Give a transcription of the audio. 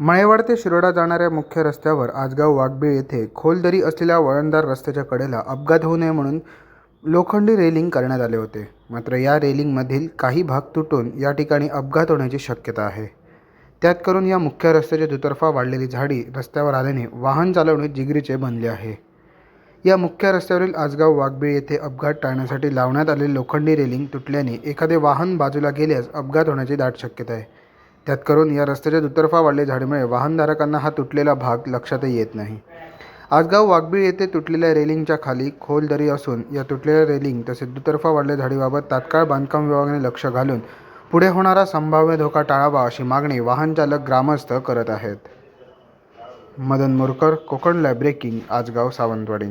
मळेवाड ते शिरोडा जाणाऱ्या मुख्य रस्त्यावर आजगाव वाघबीळ येथे खोल दरी असलेल्या वळणदार रस्त्याच्या कडेला अपघात होऊ नये म्हणून लोखंडी रेलिंग करण्यात आले होते. मात्र या रेलिंगमधील काही भाग तुटून या ठिकाणी अपघात होण्याची शक्यता आहे. त्यात करून या मुख्य रस्त्याच्या दुतर्फा वाढलेली झाडी रस्त्यावर आल्याने वाहन चालवणे जिगरीचे बनले आहे. या मुख्य रस्त्यावरील आजगाव वाघबीळ येथे अपघात टाळण्यासाठी लावण्यात आलेली लोखंडी रेलिंग तुटल्याने एखादे वाहन बाजूला गेल्यास अपघात होण्याची दाट शक्यता आहे. त्यात करून या रस्त्याच्या दुतर्फा वाढले झाडीमुळे वाहनधारकांना हा तुटलेला भाग लक्षातही येत नाही. आजगाव वाघबीळ येथे तुटलेल्या रेलिंगच्या खाली खोल दरी असून या तुटलेल्या रेलिंग तसेच दुतर्फा वाढल्या झाडीबाबत तात्काळ बांधकाम विभागाने लक्ष घालून पुढे होणारा संभाव्य धोका टाळावा अशी मागणी वाहनचालक ग्रामस्थ करत आहेत. Madan Morkar Konkan lab breaking Ajgaon Sawantwadi.